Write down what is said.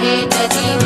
တိတတိ